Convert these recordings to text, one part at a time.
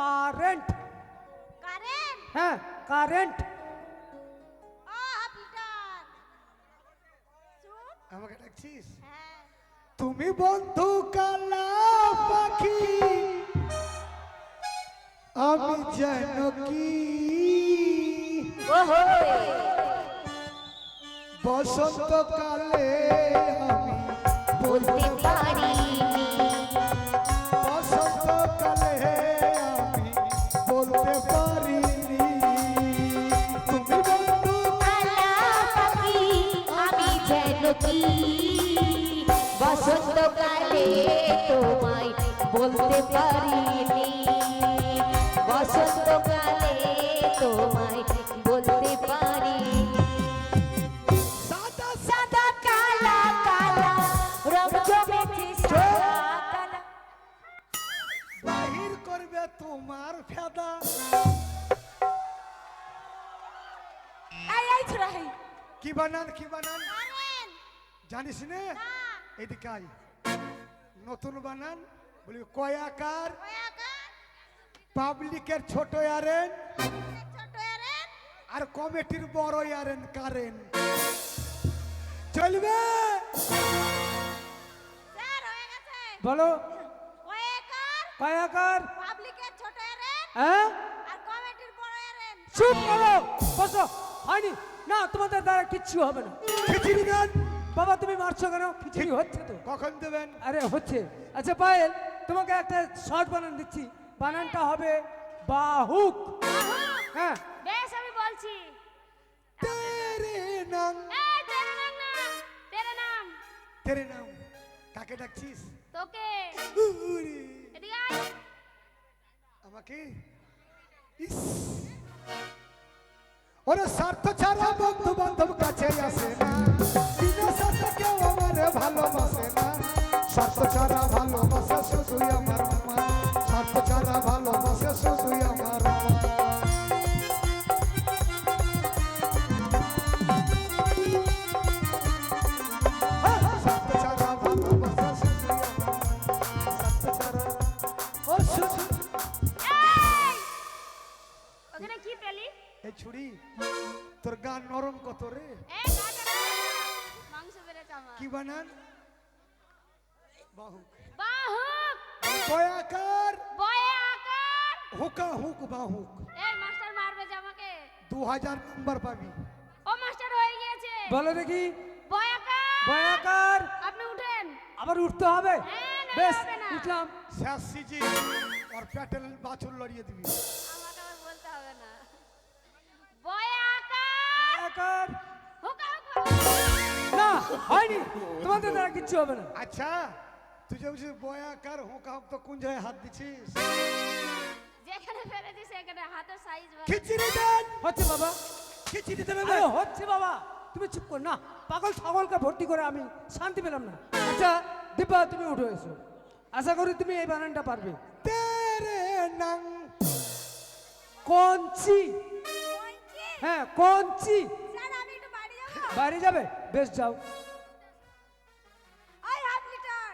Current current হ্যাঁ current ও half litre চুপ আমাকে ডাকছিস হ্যাঁ তুমি বন্ধু কালা পাখি আমি যেন কি ওহো বসন্তকালে আমি বলতে পারি বসন্তকালে তোমায় বলতে পারিনি। বসন্তকালে তোমায় বলতে পারিনি। সাদা সাদা কালা কালা রং জমেছে বাহির করবে তোমার ফেদা। কি বানান কি বানান? জানিস না? এদিকে আয় নতুন বানান বলি কয়াকার পাবলিকের ছোট ইয়ারেন আর কমিটির বড় ইয়ারেন কারেন। চলবে? বলো। কয়াকার পাবলিকের ছোট হ্যাঁ? আর কমিটির বড় এরেন চুপ করো। বসো। হয়নি। না তোমাদের দ্বারা কিচ্ছু হবে না। খিচুড়ি দেন। বাবা তুমি মারছো কেন? খিচুড়ি হচ্ছে তো। কখন দেবেন? আরে হচ্ছে। আচ্ছা পায়েল তোমাকে একটা শর্ট বানান দিচ্ছি। বানানটা হবে বাহুক। হ্যাঁ। বেশ আমি বলছি। তেরে নাম। তেরে নাম না তেরে নাম। তেরে নাম। কাকে ডাকছিস? তোকে। উরে, এদিকে আয়। আমাকে? ইস। ওরে স্বার্থ ছাড়া বন্ধু বান্ধব কাছে আসে না। স্বার্থে কেউ আমার ভালোবাসে না। স্বার্থ ছাড়া ভালোবাসে শুধুই আমার মা। স্বার্থ ছাড়া ভালোবাসে শুধুই আমার বাহুক। বাহুক! বয়াকার। বয়ে আকার হুকা হুক বাহুক। এই মাস্টার মারবে যে আমাকে। দু হাজার নম্বর পাবি। ও মাস্টার হয়ে গিয়েছে। বলো দেখি। বয়ে আকার বয়াকার। আপনি উঠেন। আবার উঠতে হবে। হ্যাঁ, বেশ উঠলাম। শেষ সিজি। ওর প্যাটেল বাছুর লড়িয়ে দিবি। আমাকে আবার বলতে হবে না। বয়ে আকার বয়াকার। হুকা হুকা না হয়নি। তোমাদের দ্বারা কিচ্ছু হবে না। আচ্ছা। তুই যে বলছিস বয়াকার হুকা হুক তো কোন জায়গায় হাত দিছিস? যেখানে ফেলেছি সেখানে হাতের সাইজ খিচুড়ি দেন! হচ্ছে বাবা। খিচুড়ি দেবে আরে হচ্ছে বাবা। তুমি চুপ কর না। পাগল ছাগলকে ভর্তি করে আমি শান্তি পেলাম না। আচ্ছা দীপা তুমি উঠে এসো। আশা করি তুমি এই বানানটা পারবে। তেরে নাং। কঞ্চি। হ্যাঁ কঞ্চি। স্যার আমি একটু বাড়ি যাব? যাবে? বেশ যাও।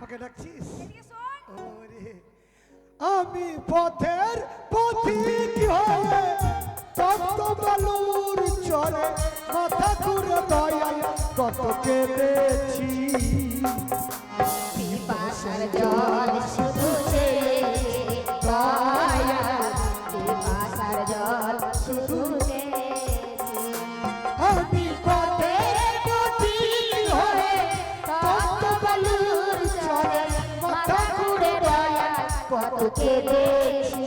ডাকছিস? ওরে আমি পথের পথিক হয়ে তপ্ত বালুর চরে মাথা ঘুরে দয়াল কত কেঁদেছি। পিপাসার জল শুধু কত কেঁদেছি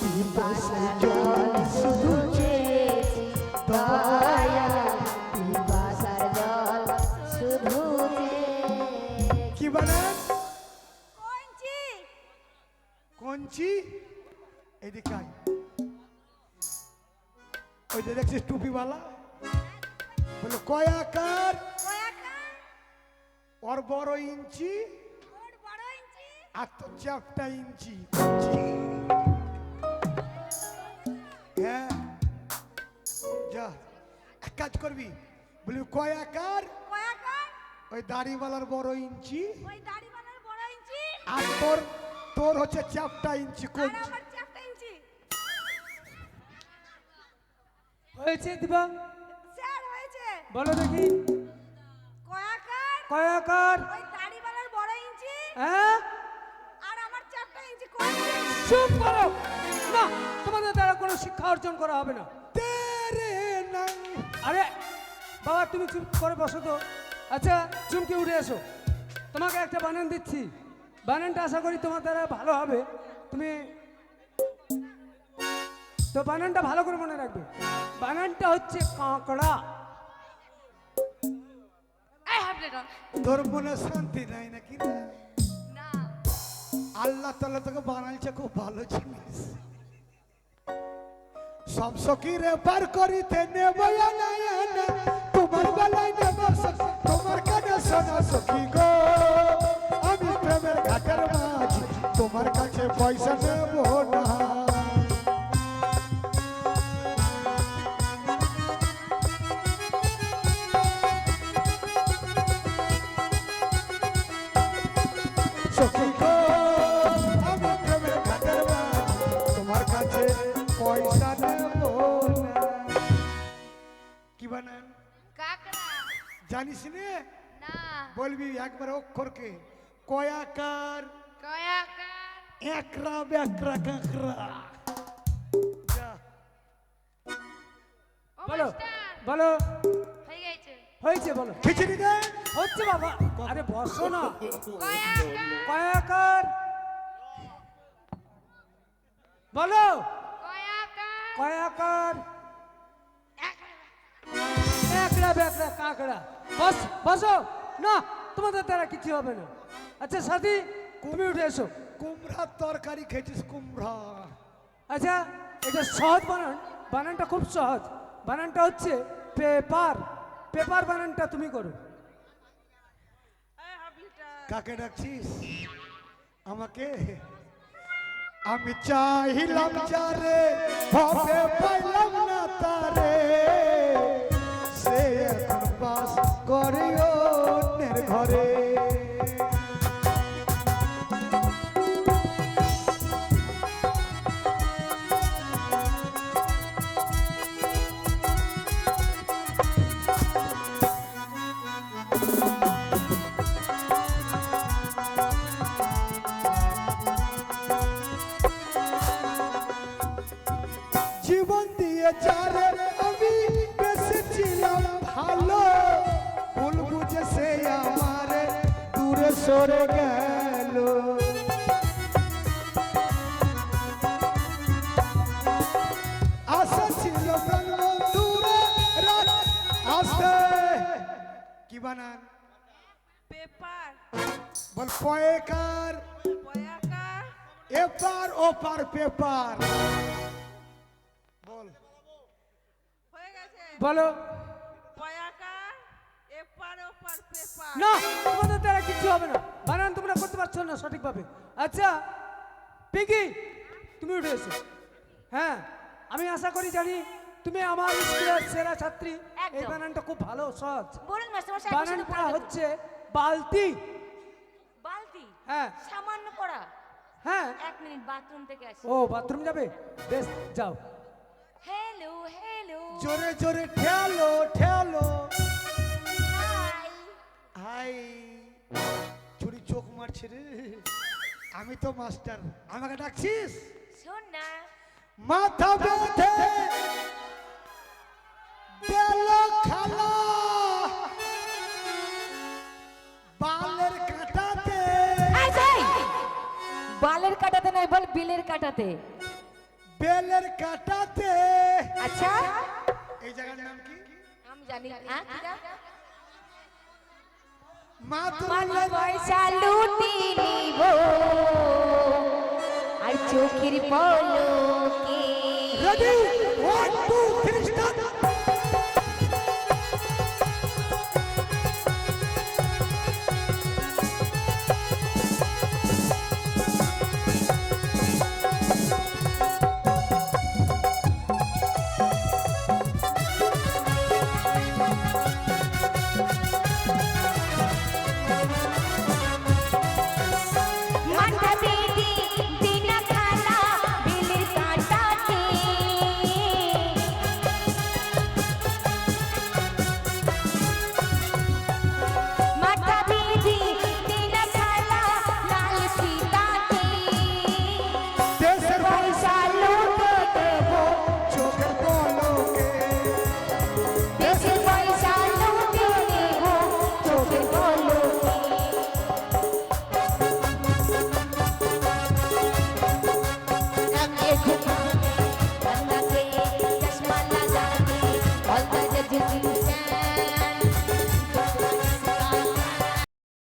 পিপাসার জল শুধু চেয়েছি দয়াল পিপাসার জল শুধু কি বানান কঞ্চি। কঞ্চি? এদিকে আয়। ওই যে দেখছিস টুপিওয়ালা? বলে কয়াকার কয়াকার ওর বড় ইঞ্চি? ইঞ্চি আর তোর চ্যাপটা ইঞ্চি হ্যাঁ যা এক কাজ করবি। বলি কয়াকার কয়াকার ওই দাড়িওয়ালার বড় ইঞ্চি। ওই দাড়িওয়ালার বড় ইঞ্চি। আর তোর তোর হচ্ছে চ্যাপটা ইঞ্চি কোন আমার চারটা ইঞ্চি। হয়েছে দিবা স্যার হয়েছে। বলো দেখি। কয়াকার কয়াকার ওই দাড়িওয়ালার বড় ইঞ্চি। হ্যাঁ? চুপ করো না তোমাদের দ্বারা কোনো শিক্ষা অর্জন করা হবে না। আরে বাবা তুমি চুপ করে বসো তো। আচ্ছা চুমকে উঠে এসো। তোমাকে একটা বানান দিচ্ছি। বানানটা আশা করি তোমার দ্বারা ভালো হবে। তুমি তো বানানটা ভালো করে মনে রাখবে। বানানটা হচ্ছে কাঁকড়া। তোর মনে শান্তি নাই নাকি? না আল্লাহ তালা তোকে বানাইছে খুব ভালো জিনিস। সব সকিরে পার করিতে নেব তোমার বেলায় নেব তোমার কানে সোনা সখী গো। আমি প্রেমের ঘাটের মাঝ, তোমার কাছে পয়সা নেব না। কি বানান? কাকড়া। জানিস নে? না। বলবি একবার অক্ষরকে। কয়াকার। কয়াকার। একরা ব্যাকরা। ও বলো বলো। হয়ে গেছে। হয়েছে বলো। খিচুড়ি দে। হচ্ছে বাবা। আরে বসো না। কয়াকার। কয়াকার। বলো। কয়াকার। একড়া বেকড়া কাঁকড়া। বস বসো। না তোমাদের দ্বারা কিছু হবে না। আচ্ছা সাথী তুমি উঠে এসো। কুমড়ার তরকারি খেয়েছিস কুমড়া। আচ্ছা এটা সহজ বানান। বানানটা খুব সহজ। বানানটা হচ্ছে পেপার। পেপার বানানটা তুমি করো। কাকে ডাকছিস? আমাকে? আমি চাহিলাম যারে ভাবে পাইলাম না তারে। ঘরে জীবন দিয়ে যারে সরে গেল। আশা ছিল দূরে আসতে কি বানান? পেপার। বল পয়েকার। পয়াকার। এপার ওপার পেপার। বল। হয়ে গেছে। বলো। না তোমাদের দ্বারা কিছু হবে না। বানান তোমরা করতে পারছ না সঠিকভাবে। আচ্ছা পিকি তুমি উঠে এসো। হ্যাঁ আমি আশা করি জানি তুমি আমার স্কুলের সেরা ছাত্রী। এই বানানটা খুব ভালো সহজ। বানানটা হচ্ছে বালতি। বালতি? হ্যাঁ। সামান্য পড়া হ্যাঁ। এক মিনিট বাথরুম থেকে আসি। ও বাথরুম যাবে? বেশ যাও। Hello hello. জোরে জোরে ঠেলো ঠেলো। হাই ছুরি চোখ মারছে রে। আমি তো মাস্টার আমাকে ডাকছিস? শোন না। মাথা বেঁধে দিল খালা। বালের কাটাতে। বালের কাটাতে নয় বল বিলের কাটাতে। বেলের কাটাতে। আচ্ছা। এই জায়গার নাম কি? আমি জানি পয়সা লুটি নিব। আর চোখের পলকে